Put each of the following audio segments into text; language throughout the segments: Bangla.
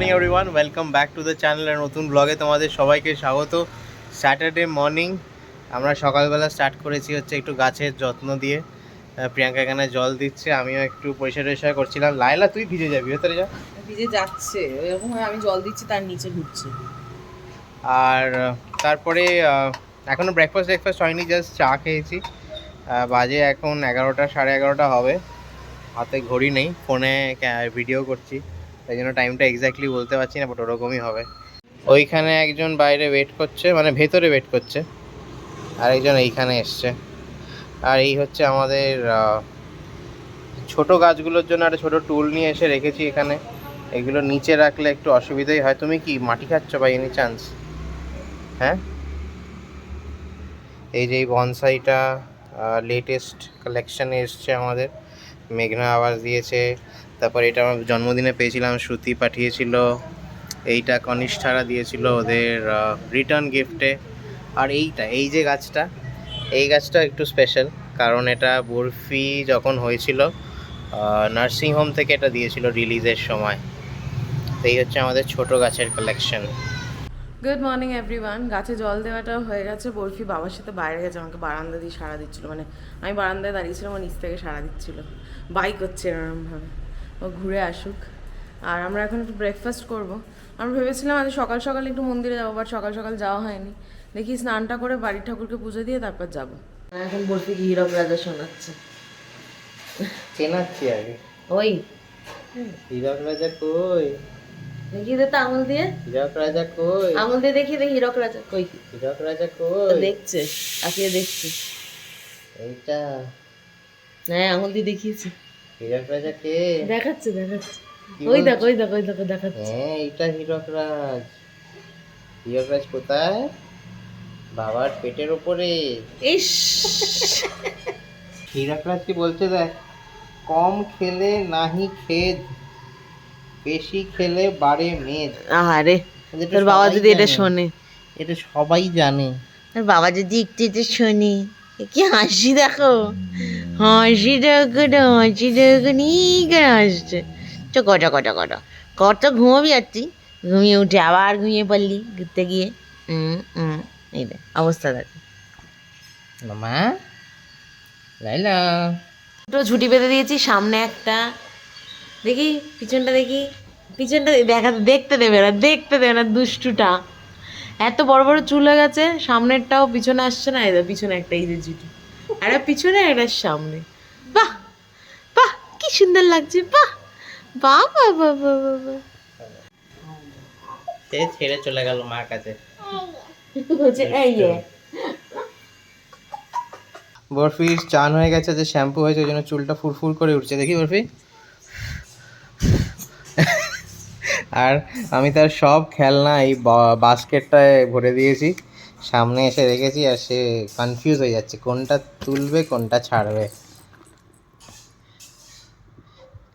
Morning everyone welcome back to the channel নতুন ব্লগে তোমাদের সবাইকে স্বাগত। স্যাটারডে মর্নিং আমরা সকালবেলা স্টার্ট করেছি হচ্ছে একটু গাছের যত্ন দিয়ে। প্রিয়াঙ্কা এখানে জল দিচ্ছে আমিও একটু পয়সা টয়সা করছিলাম। লাইলা তুই ভিজে যাবি ভেতরে যা। ভিজে যাচ্ছে এরকম আমি জল দিচ্ছি তার নিচে ঢুকছে। আর তারপরে এখনও ব্রেকফাস্ট ব্রেকফাস্ট হয়নি জাস্ট চা খেয়েছি। বাজে এখন এগারোটা সাড়ে এগারোটা হবে। হাতে ঘড়ি নেই ফোনে ভিডিও করছি। তাই জন্য টাইমটা এক্স্যাক্টলি বলতে পারছি না বাট ওরকমই হবে। ওইখানে একজন বাইরে ওয়েট করছে মানে ভেতরে ওয়েট করছে, আর একজন এইখানে এসছে। আর এই হচ্ছে আমাদের ছোট গাছগুলোর জন্য একটা ছোট টুল নিয়ে এসে রেখেছি এখানে। এগুলো নিচে রাখলে একটু অসুবিধাই হয়। তুমি কি মাটি খাচ্ছ বা এনি চান্স হ্যাঁ? এই যে এই বনসাইটা লেটেস্ট কালেকশানে এসছে আমাদের। মেঘনা আওয়াজ দিয়েছে। তারপর এটা আমার জন্মদিনে পেয়েছিলাম, শ্রুতি পাঠিয়েছিল, এইটা কনিষ্ঠারা দিয়েছিল ওদের রিটার্ন গিফটে আর এইটা, এই যে গাছটা, এই গাছটা একটু স্পেশাল কারণ এটা বরফি যখন হয়েছিল নার্সিং হোম থেকে এটা দিয়েছিল রিলিজের সময়। তো এই হচ্ছে আমাদের ছোট গাছের কালেকশন গুড মর্নিং এভরিওয়ান গাছে জল দেওয়াটা হয়ে গেছে। বরফি বাবার সাথে বাইরে গেছে, আমাকে বারান্দা দিয়ে সাড়া দিচ্ছিল। মানে আমি বারান্দায় দাঁড়িয়েছিলাম ও নিচ থেকে সাড়া দিচ্ছিল। বাইক হচ্ছে এরকমভাবে। ও ঘুরে আসুক। আর আমরা এখন একটু ব্রেকফাস্ট করব। আমরা ভেবেছিলাম আজ সকাল সকাল একটু মন্দিরে যাব বাট সকাল সকাল যাওয়া হয়নি। দেখি স্নানটা করে বাড়ির ঠাকুরকে পুজো দিয়ে তারপর যাব। এখন বলছি কি হীরক রাজা শোনাচ্ছে? চেনাচ্ছি আগে। ওই। হীরক রাজা কই? দেখিয়ে দে তো আঙুল দিয়ে। হীরক রাজা কই? আঙুল দিয়ে দেখিয়ে দে হীরক রাজা কই। হীরক রাজা তো কই? দেখছে তাকিয়ে দেখছে। এইটা। হ্যাঁ আঙুল দিয়ে দেখিয়েছে। হীরক রাজা কে? দেখাচ্ছে দেখাচ্ছে। ওই? দেখো ওই দেখো ওই দেখো দেখাচ্ছে। হ্যাঁ এইটা হীরক রাজ। হীরক রাজ কোথায়? বাবার পেটের ওপরে ইস। হীরক রাজ কি বলছে দেখ? কম খেলে নাহি খেদ বেশি খেলে বাড়ে মেদ। আরে তোর বাবা যদি এটা শোনে। এটা সবাই জানে। তোর বাবা যদি একটু একটু শোনে। কি হাসি দেখো? হাসি দেখো হাসি দেখো নি করে হাসছে। চ কটা কটা কটা কত ঘুমাবি আর তুই ঘুমিয়ে উঠে আবার ঘুমিয়ে পড়লি ঘুরতে গিয়ে। এই দেখ অবস্থা দেখ। মামা লাইলা। দুটো ঝুটি বেঁধে দিয়েছি সামনে একটা। দেখি পিছনটা দেখি। পিছনটা দেখা দেখতে দেবে না দেখতে দেবে না দুষ্টুটা। এত বড় বড় চুল হয়ে গেছে সামনেরটাও পিছনে আসছে না এদের পিছনে একটা এই যে ঝুটি একটা পিছনে একটা সামনে। বাহ! বাহ! কি সুন্দর লাগছে বাহ! বাহ বাহ বাহ বাহ বাহ। সে ছেড়ে চলে গেল মার কাছে। বলছে, এই বরফির চান হয়ে গেছে যে শ্যাম্পু হয়েছে ওই জন্য চুলটা ফুরফুর করে উঠছে। দেখি বরফি। আর আমি তার সব খেলনা এই বাস্কেটটায় ভরে দিয়েছি। সামনে এসে রেখেছি আর সে কনফিউজ হয়ে যাচ্ছে, কোনটা তুলবে, কোনটা ছাড়বে।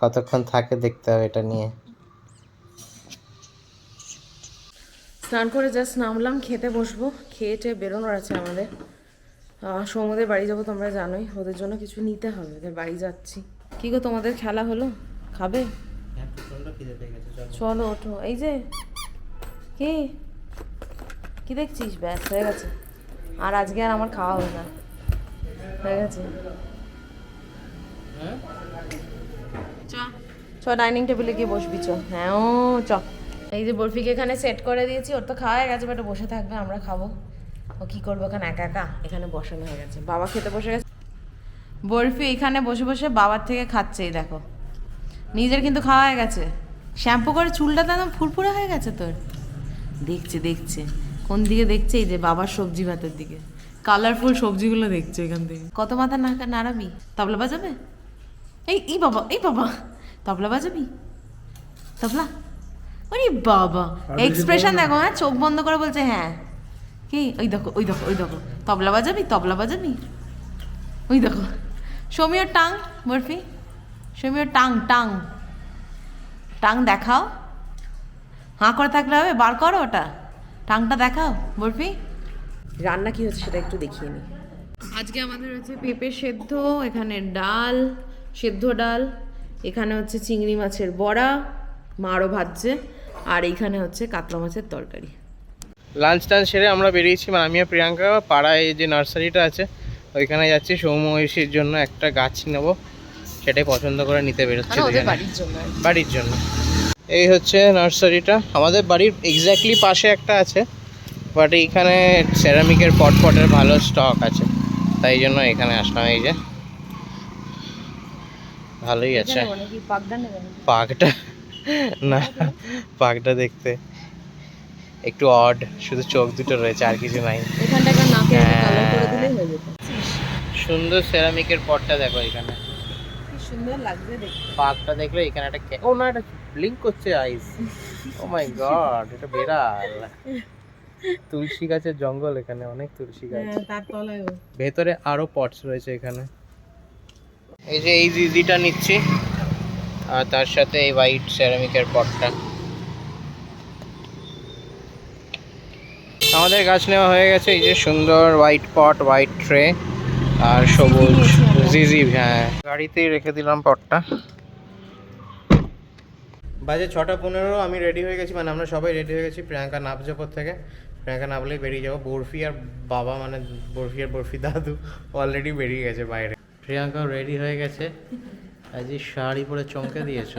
কতক্ষণ থাকে দেখতে হবে এটা নিয়ে। স্নান করে জাস্ট নামলাম, খেতে বসবো। খেয়ে টেয়ে বেরোনোর আছে আমাদের। সমুদ্রের বাড়ি যাব তোমরা জানোই, ওদের জন্য কিছু নিতে হবে। ওদের বাড়ি যাচ্ছি। কি গো তোমাদের খেলা হলো? খাবে? চলো ওঠো। এই যে কি? কি দেখছিস? ব্যাস হয়ে গেছে। আর আজকে আর আমার খাওয়া হবে না। হয়ে গেছে। চ। চ ডাইনিং টেবিলে গিয়ে বসবি চ। হ্যাঁ ও চ। এই যে বরফিকে এখানে সেট করে দিয়েছি ওর তো খাওয়া হয়ে গেছে বাট বসে থাকবে আমরা খাব। ও কি করব এখানে একা একা? এখানে বসানো হয়ে গেছে। বাবা খেতে বসে গেছে। বরফি এখানে বসে বসে বাবার থেকে খাচ্ছে দেখো। নিজের কিন্তু খাওয়া হয়ে গেছে। শ্যাম্পু করে চুলটা তো একদম ফুরফুরে হয়ে গেছে তোর। দেখছে দেখছে। কোন দিকে দেখছে এই যে বাবার সবজি ভাতের দিকে। কালারফুল সবজিগুলো দেখছে এখান থেকে। কত মাথা না নাড়াবি? তবলা বাজাবে? এই এই বাবা এই বাবা। তবলা বাজাবি? তবলা? ওরে বাবা। এক্সপ্রেশন দেখো হ্যাঁ চোখ বন্ধ করে বলছে হ্যাঁ। কি? ওই দেখো ওই দেখো ওই দেখো। তবলা বাজাবি? তবলা বাজাবি? ওই দেখো। সমীয় টাং বরফি সমীয় টাং টাং। টাং দেখাও। হাঁ করে থাকলে হবে? বার করো ওটা। টাংটা দেখাও বরফি। রান্না কি হচ্ছে সেটা একটু দেখিয়ে নি। আজকে আমাদের হচ্ছে পেঁপে সেদ্ধ এখানে ডাল সেদ্ধ ডাল এখানে হচ্ছে চিংড়ি মাছের বড়া মারও ভাজছে আর এইখানে হচ্ছে কাতলা মাছের তরকারি। লাঞ্চ টাঞ্চ সেরে আমরা বেরিয়েছি মানে আমি আর প্রিয়াঙ্কা পাড়ায় যে নার্সারিটা আছে ওইখানে যাচ্ছি সৌমহিষির জন্য একটা গাছ নেব। সেটাই পছন্দ করে নিতে বেরোচ্ছি মানে বাড়ির জন্য। বাড়ির জন্য। এই হচ্ছে নার্সারিটা। আমাদের বাড়ির এক্স্যাক্টলি পাশে একটা আছে বাট এইখানে সেরামিকের পট পটের ভালো স্টক আছে। তাই জন্য এখানে আসলাম এই যে। ভালোই আছে? পাকটা না পাকটা দেখতে। একটু অড শুধু চোখ দুটো রয়েছে আর কিছু নাই। হ্যাঁ। সুন্দর সেরামিকের পটটা দেখো এখানে। সুন্দর লাগছে দেখতে। পাকটা দেখলে এখানে একটা ও না এটা ব্লিঙ্ক করছে আইস ও মাই গড এটা বিড়াল। তুলসী গাছের জঙ্গল এখানে অনেক তুলসী গাছ। হ্যাঁ তার তলায় ভেতরে আরও পটস রয়েছে এখানে। এই যে এই জিজিটা নিচ্ছি আর তার সাথে এই হোয়াইট সেরামিকের পটটা আমাদের গাছ নেওয়া হয়ে গেছে এই যে সুন্দর হোয়াইট পট হোয়াইট ট্রে আর সবুজ। হ্যাঁ। গাড়িতেই রেখে দিলাম পটটা। বাজে ছটা পনেরো আমি রেডি হয়ে গেছি মানে আমরা সবাই রেডি হয়ে গেছি প্রিয়াঙ্কা নামছে পর থেকে। প্রিয়াঙ্কা নামলেই বেরিয়ে যাব। বরফি আর বাবা মানে বরফি আর বরফি দাদু অলরেডি বেরিয়ে গেছে বাইরে। প্রিয়াঙ্কা রেডি হয়ে গেছে। আজ শাড়ি পরে চমকে দিয়েছ।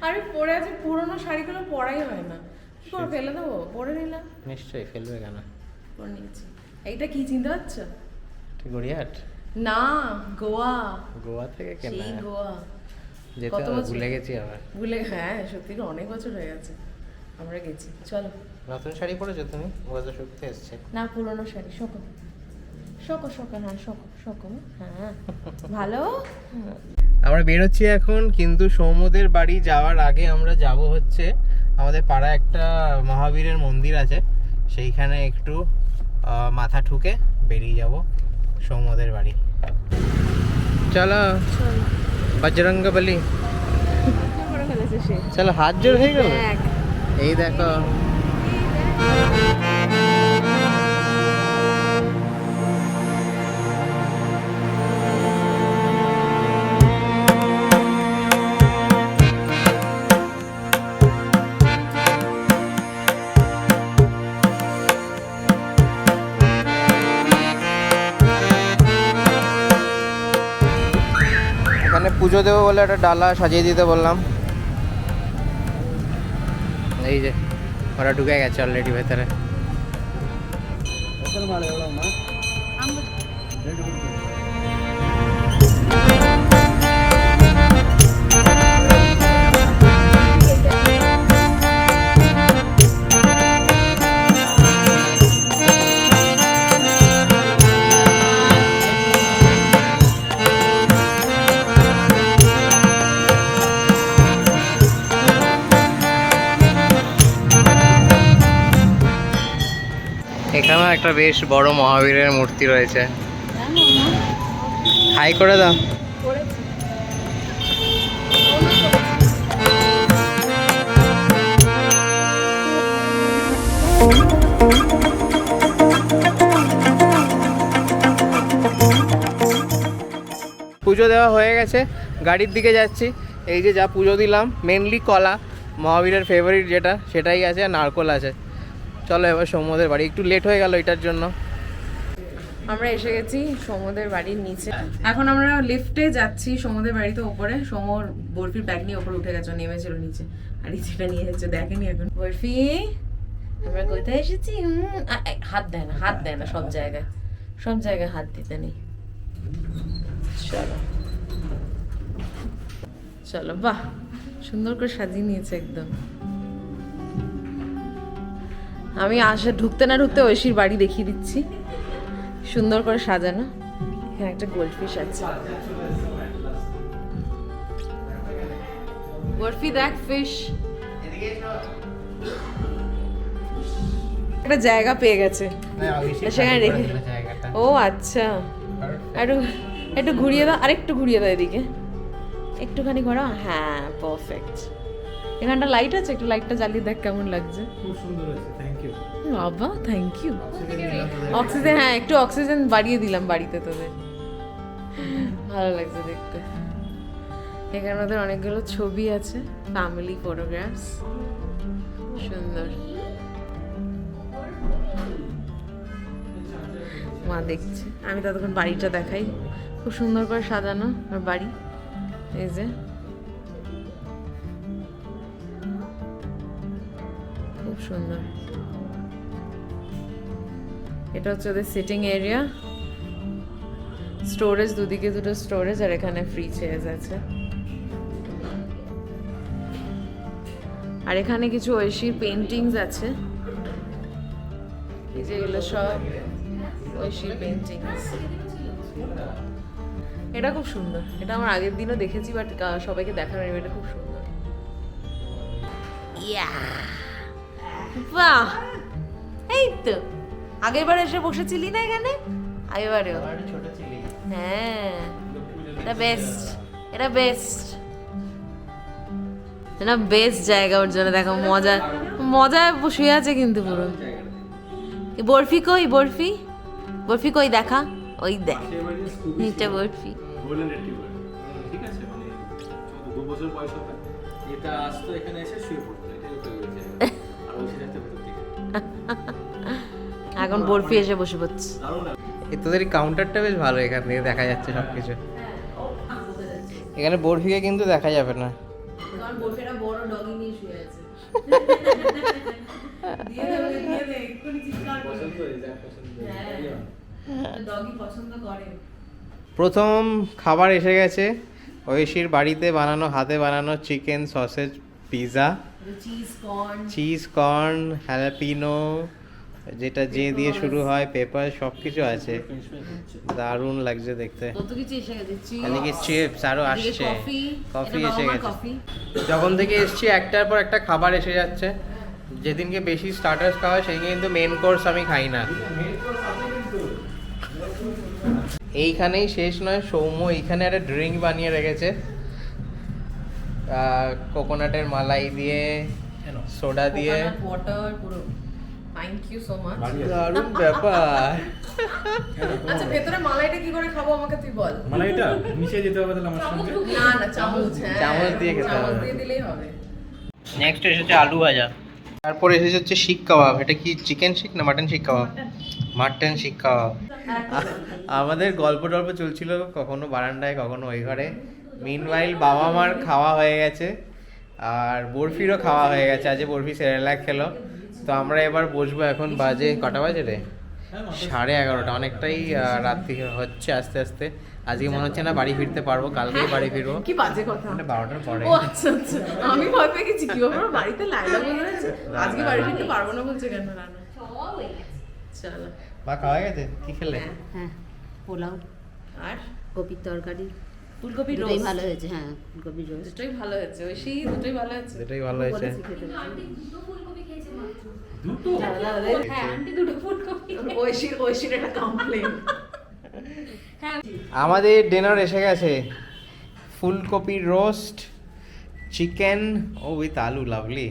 আরে পরে আছে পুরোনো শাড়িগুলো পরাই হয় না। কি করে ফেলে দেবো? পরে নিলাম। নিশ্চয়ই ফেলবে কেন? পরে নিয়েছি এইটা কি চিনতে হচ্ছে ঠিক গড়িয়াহাট? না গোয়া। গোয়া থেকে কেনা। সেই গোয়া। যেতে? ভুলে গেছি আবার। ভুলে হ্যাঁ সত্যি অনেক বছর হয়ে গেছে আমরা গেছি চলো। নতুন শাড়ি পরেছো তুমি? গত শুকতে এসছে। না পুরোনো শাড়ি শোকো। শোকো শোকো হ্যাঁ শোকো শোকো হ্যাঁ। ভালো? আমরা বেরোচ্ছি এখন কিন্তু সৌমদের বাড়ি যাওয়ার আগে আমরা যাব হচ্ছে আমাদের পাড়া একটা মহাবীরের মন্দির আছে সেইখানে একটু মাথা ঠুকে বেরিয়ে যাব। সৌমদের বাড়ি। চলো বজরঙ্গ বলি করে ফেলেছে সে চলো হাত জোর হয়ে গেল? এই দেখো। এখানে পুজো দেবো বলে একটা ডালা সাজিয়ে দিতে বললাম। এই যে ওরা ঢুকে গেছে অলরেডি ভেতরে। একটা বেশ বড় মহাবীরের মূর্তি রয়েছে। হাই করে দাও। পুজো দেওয়া হয়ে গেছে। গাড়ির দিকে যাচ্ছি। এই যে যা পুজো দিলাম মেনলি কলা। মহাবীরের ফেভারিট যেটা, সেটাই আছে আর নারকোল আছে। চলো এবার সৌম্যদের বাড়ি। একটু লেট হয়ে গেল এটার জন্য। আমরা এসে গেছি সমুদ্রের বাড়ির নিচে। এখন আমরা লিফটে যাচ্ছি সমুদ্রের বাড়িতে ওপরে সমর বরফির ব্যাগ নিয়ে ওপরে উঠে গেছে নেমেছিল নিচে। আর ইচ্ছেটা নিয়ে যাচ্ছে দেখেনি এখন। বরফি, আমরা কোথায় এসেছি? হাত দেয় না, হাত দেয় না সব জায়গায়। সব জায়গায় হাত দিতে নেই। চলো। চলো, বাহ, সুন্দর করে সাজিয়ে নিয়েছে একদম। আমি আসে ঢুকতে না ঢুকতে ঐশীর বাড়ি দেখিয়ে দিচ্ছি। সুন্দর করে সাজানো। এখানে একটা গোল্ড ফিশ আছে। বরফি দেখ ফিশ একটা জায়গা পেয়ে গেছে। সেখানে রেখে ও আচ্ছা। একটু একটু ঘুরিয়ে দাও আরেকটু ঘুরিয়ে দাও এদিকে। একটুখানি ঘোরা হ্যাঁ পারফেক্ট এখানটা লাইট আছে? একটু লাইটটা জ্বালিয়ে দেখ কেমন লাগছে। খুব সুন্দর হয়েছে থ্যাংক ইউ বাবা থ্যাংক ইউ অক্সিজেন হ্যাঁ একটু অক্সিজেন বাড়িয়ে দিলাম বাড়িতে তোদের। ভালো লাগছে দেখতে। এখানে ওদের অনেকগুলো ছবি আছে ফ্যামিলি ফটোগ্রাফস সুন্দর। মা দেখছে। আমি ততক্ষণ বাড়িটা দেখাই। খুব সুন্দর করে সাজানো আর বাড়ি। এই যে। সুন্দর। এটা হচ্ছে ওদের সিটিং এরিয়া স্টোরেজ দুদিকে দুটো স্টোরেজ আর এখানে ফ্রি চেয়ার্স আছে। আর এখানে কিছু ঐশীর পেন্টিংস আছে। এই যে এগুলো সব ঐশীর পেন্টিংস এটা খুব সুন্দর। এটা আমার আগের দিনও দেখেছি বাট সবাইকে দেখানো এটা খুব সুন্দর। ইয়া বাহ! এই তো। আগেরবার এসে বসেছিলি না এখানে? আগেরবারেও। হ্যাঁ। এটা বেস্ট এটা বেস্ট এটা বেস্ট জায়গা ওর জন্য। দেখো মজা মজায় শুয়ে আছে কিন্তু পুরো। বরফি কই বরফি? বরফি কই দেখা? ওই দেখ। এটা বরফি। ঠিক আছে মানে বছর বয়স এটা আসতো এখানে এসে শুয়ে পড়তো। এখন বরফি এসে বসে পড়ছে। তোদের কাউন্টারটা বেশ ভালো এখান থেকে দেখা যাচ্ছে সব কিছু এখানে বরফিকে কিন্তু দেখা যাবে না। কারণ বরফিটা বড় ডগি নিয়ে শুয়ে আছে। পছন্দ এই যা পছন্দ ডগি পছন্দ করে। প্রথম খাবার এসে গেছে। ঐশীর বাড়িতে বানানো হাতে বানানো chicken sausage pizza cheese corn cheese corn jalapeno যেটা যে দিয়ে শুরু হয় পেপার সব কিছু আছে। দারুণ লাগছে দেখতে। এদিকে চিপস আরও আসছে। কফি এসে গেছে। যখন থেকে এসছি একটার পর একটা খাবার এসে যাচ্ছে। যেদিনকে বেশি স্টার্টার্স খাওয়া হয় সেদিনকে কিন্তু মেন কোর্স আমি খাই না। এইখানেই শেষ নয় সৌম্য এইখানে একটা ড্রিঙ্ক বানিয়ে রেখেছে। কোকোনাটের মালাই দিয়ে সোডা দিয়ে। ওয়াটার পুরো। থ্যাংক ইউ সো মাচ দারুণ ব্যাপার। আচ্ছা ভেতরে মালাইটা কি করে খাব আমাকে তুই বল। মানে এটা মিশে যেতে হবে তাহলে আমার সঙ্গে। না না চামচ হ্যাঁ চামচ দিয়ে খেতে চামচ হবে। দিয়ে দিলেই হবে। নেক্সট এসেছে আলু ভাজা। তারপর এসেছে হচ্ছে শিক কাবাব। এটা কি চিকেন শিক না মাটন শিক কাবাব? মাটন। শিক কাবাব। আমাদের গল্প টল্প চলছিল কখনো বারান্দায় কখনো ওই ঘরে। মিনওয়াইল বাবা মার খাওয়া হয়ে গেছে। আর বরফিরও খাওয়া হয়ে গেছে। আজ বরফি সেরেলাক খেলো। তো আমরা এবার বসবো এখন বাজে কটা বাজে রে? সাড়ে এগারোটা অনেকটাই রাত্রি হচ্ছে আস্তে আস্তে। আজকে মনে হচ্ছে না বাড়ি ফিরতে পারব কালকেই বাড়ি ফিরবো। কি বাজে কথা। মানে বারোটার পরে। ও আচ্ছা আচ্ছা আমি ভয় পেয়ে গেছি কি ব্যাপার? বাড়িতে লাইলা বলে আজকে বাড়ি ফিরতে পারব না বলছে কেন? চলো। মা খাওয়া গেছে? কি খেলে? হ্যাঁ। পোলাও। আর? কপির তরকারি। ফুলকপি দুটোই রোজ ভালো হয়েছে হ্যাঁ ফুলকপির রোজ দুটোই ভালো হয়েছে ওই সেই দুটোই ভালো হয়েছে। সেটাই ভালো হয়েছে। দুটো? ঐশীর ঐশীর একটা কমপ্লেন আমাদের ডিনার এসে গেছে। ফুলকপির রোস্ট চিকেন ও উইথ আলু লাভলি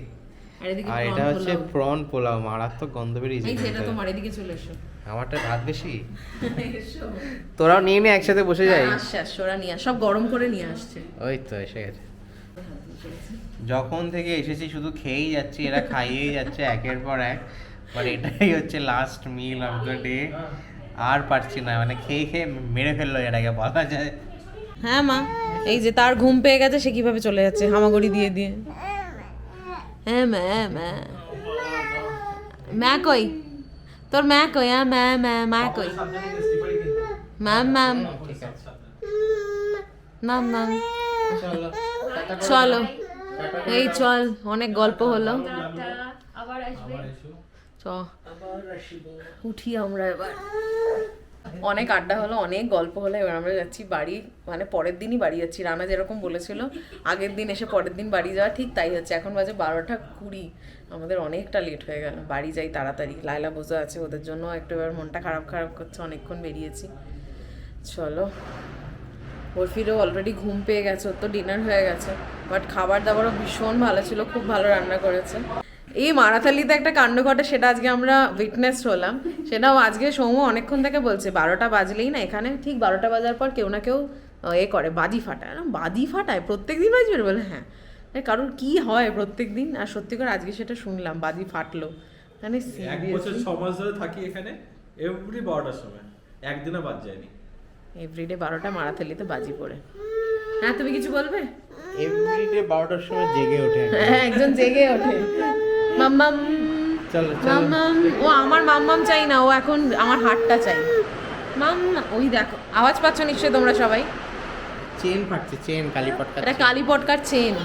আর এটা হচ্ছে প্রন পোলাও মারাত্মক গন্ধ বেরিয়েছে এই সেটা তোমার এদিকে চলে এসো। আমারটা ভাত বেশি? এসো। তোরাও নিয়ে নিয়ে একসাথে বসে যাই। আসছে ওরা নিয়ে আস- সব গরম করে নিয়ে আসছে। ওই তো এসে গেছে। যখন থেকে এসেছি শুধু খেয়েই যাচ্ছি এরা খাইয়েই যাচ্ছে একের পর এক। বাট এটাই হচ্ছে last meal of the day আর পারছি না মানে খেয়ে খেয়ে মেরে ফেলল এটাকে বলা যায়। হ্যাঁ মা এই যে তার ঘুম পেয়ে গেছে সে কীভাবে চলে যাচ্ছে হামাগুড়ি দিয়ে দিয়ে। হ্যাঁ ম্যা ম্যা ম্যা কই? তোর ম্যা কই? হ্যাঁ ম্যা ম্যা মা কই? ম্যাম ম্যাম ম্যাম ম্যাম চলো চলো। এই চল অনেক গল্প হলো। চ উঠি আমরা এবার। অনেক আড্ডা হলো অনেক গল্প হলো এবার আমরা যাচ্ছি বাড়ি মানে পরের দিনই বাড়ি যাচ্ছি। রানা যেরকম বলেছিল আগের দিন এসে পরের দিন বাড়ি যাওয়া ঠিক তাই হচ্ছে। এখন বাজে বারোটা কুড়ি। আমাদের অনেকটা লেট হয়ে গেল। বাড়ি যাই তাড়াতাড়ি। লাইলা বোঝা আছে ওদের জন্য একটু এবার মনটা খারাপ খারাপ করছে অনেকক্ষণ বেরিয়েছি। চলো। বরফিরও অলরেডি ঘুম পেয়ে গেছে ওর তো ডিনার হয়ে গেছে। বাট খাবার দাবারও ভীষণ ভালো ছিল খুব ভালো রান্না করেছে। এই মারাথালিতে একটা কাণ্ড ঘটে সেটা আজকে আমরা উইটনেস হলাম। সেটাও আজকে সৌম্য অনেকক্ষণ থেকে বলছে বারোটা বাজলেই না এখানে ঠিক বারোটা বাজার পর কেউ না কেউ এ করে বাজি ফাটায়। না বাজি ফাটায়? প্রত্যেক দিন বাজবে বলে হ্যাঁ। কারোর কি হয় প্রত্যেক দিন আর সত্যি করে আজকে সেটা শুনলাম বাজি ফাটলো। মানে এক বছর ছ মাস ধরে থাকি এখানে এভরি বারোটার সময়। একদিনও বাদ যায়নি। এভরিডে বারোটা মারাথেলিতে বাজি পড়ে। হ্যাঁ তুমি কিছু বলবে? এভরিডে বারোটার সময় জেগে ওঠে। হ্যাঁ একজন জেগে ওঠে। মাম্মাম মাম্মাম ও আমার মাম্মাম চাই না ও এখন আমার হাতটা চাই। মাম্মা ওই দেখো আওয়াজ পাচ্ছ নিশ্চয়ই তোমরা সবাই? চেন ফাটছে চেন কালী পটকা এটা Kali পটকার chain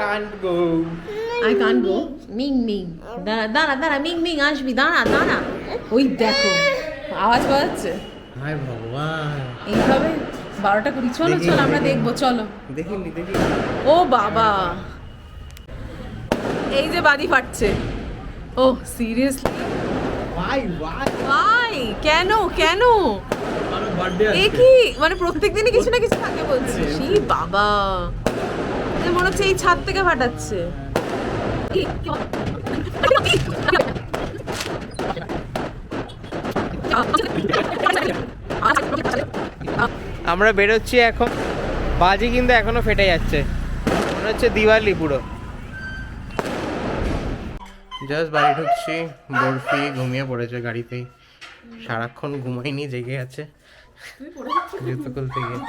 can't go I can go Ming মিং। দাঁড়া দাঁড়া দাঁড়া মিং মিং আসবি। দাঁড়া দাঁড়া। ওই দেখো। আওয়াজ পাওয়া যাচ্ছে? হায় ভগবান। এইভাবে বারোটা কুড়ি চলো চলো আমরা দেখি। দেখব চলো। দেখিনি দেখি ও বাবা। এই যে বাড়ি ফাটছে। ও সিরিয়াসলি ওয়াই ভাই কেন কেন? এ কি? মানে প্রত্যেক দিনই কিছু না কিছু থাকে বলছে। সি বাবা। এ মনে হচ্ছে এই ছাদ থেকে ফাটাচ্ছে। আমরা বেরোচ্ছি এখন। বাজি কিন্তু এখনও ফেটে যাচ্ছে। মনে হচ্ছে দিওয়ালি পুরো। জাস্ট বাড়ি ঢুকছি বরফি ঘুমিয়ে পড়েছে গাড়িতেই। সারাক্ষণ ঘুমাইনি জেগে আছে। জুতো খুলতে গিয়ে।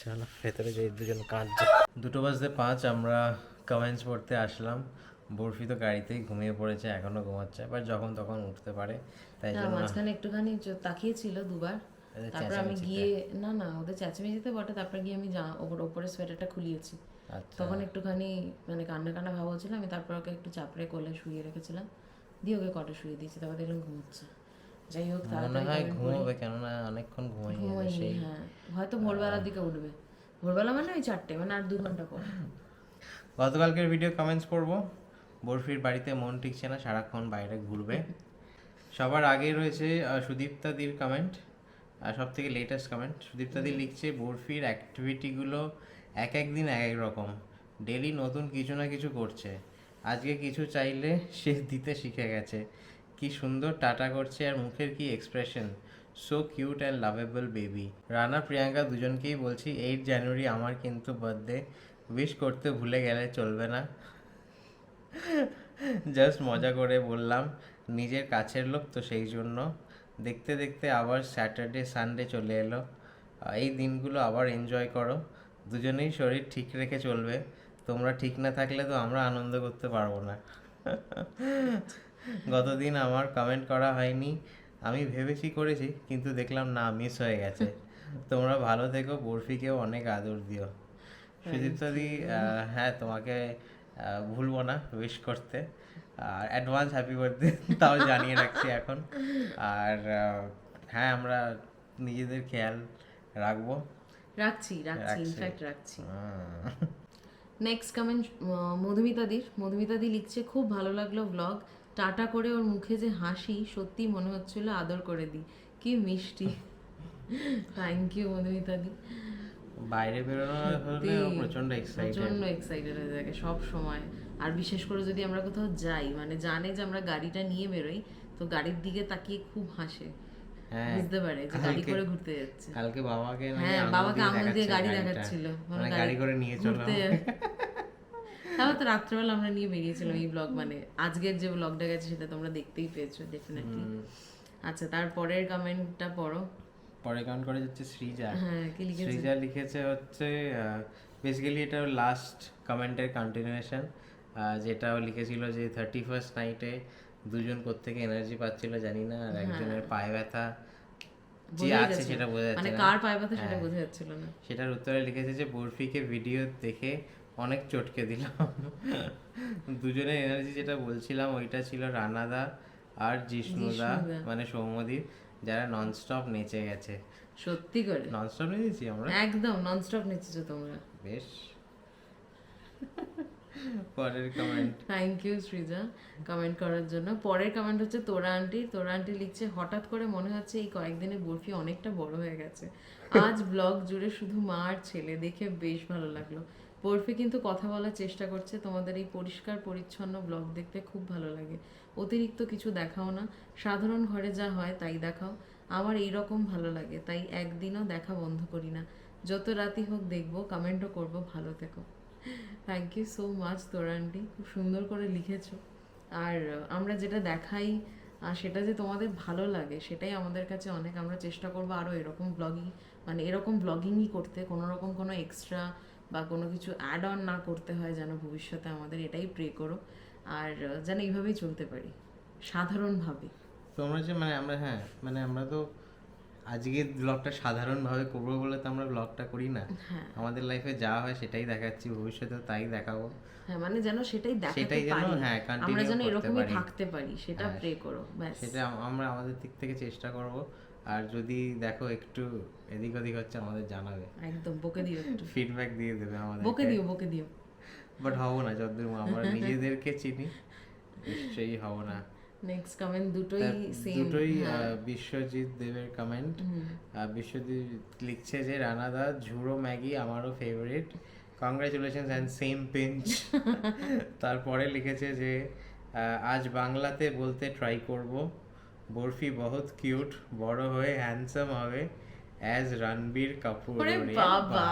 চলো ভেতরে যাই দুজন কাঁদছে। দুটো বাজতে পাঁচ আমরা কমেন্টস পড়তে আসলাম। বরফি তো গাড়িতেই ঘুমিয়ে পড়েছে এখনও ঘুমাচ্ছে এবার যখন তখন উঠতে পারে তাই না জন্য মাঝখানে একটুখানি তাকিয়েছিল দুবার। তারপর আমি গিয়ে না না ওদের চেঁচামেচিতে বটে তারপর গিয়ে আমি ওপর ওপরে সোয়েটারটা খুলিয়েছি। আচ্ছা। তখন একটুখানি মানে কান্না কান্না ভাব হচ্ছিল আমি তারপর ওকে একটু চাপড়ে কোলে শুয়ে রেখেছিলাম। দিয়ে ওকে কটে শুয়ে দিয়েছি তারপর দেখলাম ঘুমোচ্ছে। যাই হোক তাড়াতাড়ি। ঘুমোবে কেননা অনেকক্ষণ ঘুমাই সেই। হ্যাঁ। হয়তো ভোরবেলার দিকে উঠবে। ভোরবেলা মানে ওই চারটে মানে আর দু ঘণ্টা পর। গতকালকের ভিডিও কমেন্টস পড়ব। বরফির বাড়িতে মন টিকছে না, সারাক্ষণ বাইরে ঘুরবে। সবার আগে রয়েছে সুদীপ্তাদির কমেন্ট আর সব থেকে লেটেস্ট কমেন্ট সুদীপ্তাদি লিখছে, বরফির অ্যাক্টিভিটিগুলো এক এক দিন এক এক রকম। ডেলি নতুন কিছু না কিছু করছে। আজকে কিছু চাইলে সে দিতে শিখে গেছে। কি সুন্দর টাটা করছে আর মুখের কি expression so cute and lovable baby Rana, Priyanka দুজনকেই বলছি, এইট জানুয়ারি আমার কিন্তু বার্থডে উইশ করতে ভুলে গেলে চলবে না। জাস্ট মজা করে বললাম নিজের কাছের লোক তো সেই জন্য। দেখতে দেখতে আবার স্যাটারডে সানডে চলে এলো। এই দিনগুলো আবার এনজয় করো। দুজনেই শরীর ঠিক রেখে চলবে। তোমরা ঠিক না থাকলে তো আমরা আনন্দ করতে পারব না। গতদিন আমার কমেন্ট করা হয়নি। আমি ভেবেছি করেছি কিন্তু দেখলাম না মিস হয়ে গেছে। তোমরা ভালো থেকো বরফিকেও অনেক আদর দিও। সুদীপ্তাদি হ্যাঁ তোমাকে ভুলবো না উইশ করতে। আর অ্যাডভান্স হ্যাপি বার্থডে তাও জানিয়ে রাখছি এখন। আর হ্যাঁ আমরা নিজেদের খেয়াল রাখব। রাখছি রাখছি। ইনফ্যাক্ট রাখছি। Next comment মধুমিতাদির। মধুমিতাদি লিখছে খুব ভালো লাগল ব্লগ টাটা করে ওর মুখে যে হাসি সত্যি মনে হচ্ছিল আদর করে দিই কি মিষ্টি। Thank you মধুমিতাদি. বাইরে প্রচণ্ড এক্সাইটেড প্রচণ্ড এক্সাইটেড হয়ে থাকে সব সময়। আর বিশেষ করে যদি আমরা কোথাও যাই মানে জানে যে আমরা গাড়িটা নিয়ে বেরোই তো গাড়ির দিকে তাকিয়ে খুব হাসে। হ্যাঁ বুঝতে পারে যে গাড়ি করে ঘুরতে যাচ্ছে। কালকে বাবাকে হ্যাঁ বাবাকে আঙুল দিয়ে গাড়ি দেখাচ্ছিল। মানে গাড়ি করে নিয়ে চলো। ঘুরতে তো রাত্রেবেলা আমরা নিয়ে বেরিয়েছিলাম এই ব্লগ মানে আজকের যে ব্লগটা গেছে সেটা তোমরা দেখতেই পেয়েছ ডেফিনেটলি আচ্ছা তারপরের কমেন্টটা পড়ো। পরে কাউন্ট করে যাচ্ছে সৃজা হ্যাঁ কি লিখেছে? হচ্ছে বেসিক্যালি এটা লাস্ট কমেন্টের কন্টিনিউশন যেটা ও লিখেছিল যে থার্টি ফার্স্ট নাইটে দুজন কোত্থেকে এনার্জি পাচ্ছিল জানি না আর একজনের পায়ে ব্যথা যে আছে সেটা বোঝা মানে যাচ্ছে না। কার পায়ে ব্যথা সেটা হ্যাঁ। বোঝা যাচ্ছিল না। সেটার উত্তরে লিখেছে যে বরফিকে ভিডিও দেখে অনেক চটকে দিলাম। দুজনের এনার্জি যেটা বলছিলাম ওইটা ছিল রানাদা আর জিষ্ণুদা। মানে সৌমদীপ যারা ননস্টপ নেচে গেছে। সত্যি করে? ননস্টপ নেচেছি আমরা? একদম ননস্টপ নিচ্ছেছো তোমরা। বেশ। পরের comment thank you Srija. Comment করার জন্য। পরের কমেন্ট হচ্ছে তোরা আন্টি। তোরা আন্টি লিখছে হঠাৎ করে মনে হচ্ছে এই কয়েকদিনে বরফি অনেকটা বড় হয়ে গেছে। আজ ব্লগ জুড়ে শুধু মা আর ছেলে। দেখে বেশ ভালো লাগল। বরফি কিন্তু কথা বলার চেষ্টা করছে। তোমাদের এই পরিষ্কার পরিচ্ছন্ন ব্লগ দেখতে খুব ভালো লাগে। অতিরিক্ত কিছু দেখাও না। সাধারণ ঘরে যা হয় তাই দেখাও। আমার এই রকম ভালো লাগে, তাই একদিনও দেখা বন্ধ করি না। যত রাতই হোক দেখব, কমেন্টও করব, ভালো থেকো। থ্যাংক ইউ সো মাচ তোরান্টি খুব সুন্দর করে লিখেছো। আর আমরা যেটা দেখাই আর সেটা যে তোমাদের ভালো লাগে, সেটাই আমাদের কাছে অনেক। আমরা চেষ্টা করব আরও এরকম ব্লগিং মানে এরকম ব্লগিংই করতে। কোনো রকম কোনো এক্সট্রা বা কোনো কিছু অ্যাড অন না করতে হয়, যেন ভবিষ্যতে আমাদের এটাই প্রে করো। আর যেন এইভাবেই চলতে পারি সাধারণভাবে। তোমরা যে মানে আমরা হ্যাঁ মানে আমরা তো আজকের ব্লগটা সাধারণভাবে করব বলে তো আমরা ব্লগটা করি না। হ্যাঁ। আমাদের লাইফে যা হয় সেটাই দেখাচ্ছি ভবিষ্যতে তাই দেখাবো। হ্যাঁ মানে যেন সেটাই দেখাতে সেটাই যেন, হ্যাঁ, আমরা যেন এরকমই থাকতে পারি সেটা হ্যাঁ, প্রে করো ব্যাস। সেটা আমরা আমাদের দিক থেকে চেষ্টা করব। আর যদি দেখো একটু এদিক ওদিক হচ্ছে আমাদের জানাবে। একদম বকে দিও একটু। ফিডব্যাক দিয়ে দেবে আমাদের বকে দিও বকে দিও। বাট হব না যতদূর আমরা নিজেদেরকে চিনি। নিশ্চয়ই হব না। নেক্সট কমেন্ট দুটোই সেম দুটোই বিশ্বজিৎ দেবের কমেন্ট বিশ্বজিৎ লিখছে যে রানাদা ঝুড়ো ম্যাগি আমারও favourite congratulation and same pinch তারপরে লিখেছে যে আজ বাংলাতে বলতে ট্রাই করব। বরফি বহুত কিউট বড় হয়ে হ্যান্ডসাম হবে। অ্যাজ রণবীর কাপুর বাবা।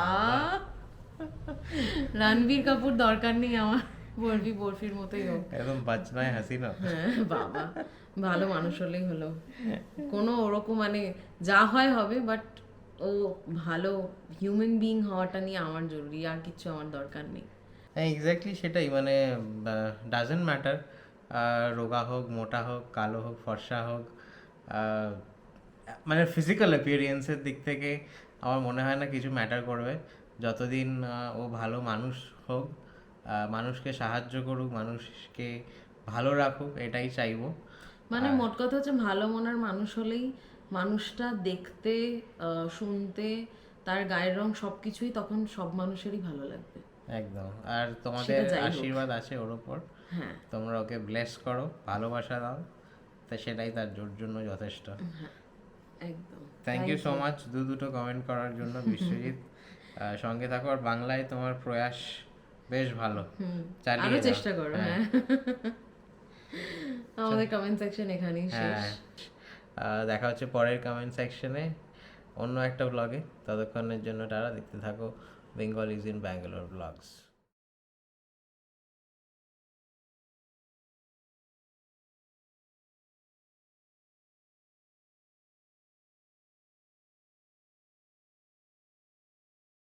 রণবীর কাপুর দরকার নেই আমার। বরফি বরফির মতোই হোক। একদম বাচনায় হাসিনা হ্যাঁ বাবা। ভালো মানুষ হলেই হলো। কোনো ওরকম মানে যা হয় হবে বাট ও ভালো হিউম্যান বিং হওয়াটা নিয়ে আমার জরুরি আর কিছু আমার দরকার নেই। হ্যাঁ এক্স্যাক্টলি সেটাই। মানে ডাজেন্ট ম্যাটার রোগা হোক মোটা হোক কালো হোক ফর্সা হোক মানে ফিজিক্যাল অ্যাপিয়ারেন্সের দিক থেকে আমার মনে হয় না কিছু ম্যাটার করবে। যতদিন ও ভালো মানুষ হোক মানুষকে সাহায্য করুক মানুষকে ভালো রাখুক এটাই চাইব। মানে মোট কথা হচ্ছে ভালো মনের মানুষ হলেই মানুষটা দেখতে আহ, শুনতে তার গায়ের রং সব কিছুই তখন সব মানুষেরই ভালো লাগবে। একদম। আর তোমাদের। আশীর্বাদ আছে ওর ওপর। হ্যাঁ। তোমরা ওকে ব্লেস করো ভালোবাসা দাও তা সেটাই তার জোর জন্য যথেষ্ট। একদম। থ্যাংক ইউ সো মাচ দু দুটো কমেন্ট করার জন্য বিশ্বজিৎ। সঙ্গে থাকো আর বাংলায় তোমার প্রয়াস বেশ ভালো। চালিয়ে আরও চেষ্টা করো হ্যাঁ। আমাদের কমেন্ট সেকশন এখানেই শেষ। হ্যাঁ দেখা হচ্ছে পরের কমেন্ট সেকশনে অন্য একটা ব্লগে ততক্ষণের জন্য তারা দেখতে থাকো Bengal is in Bangalore blogs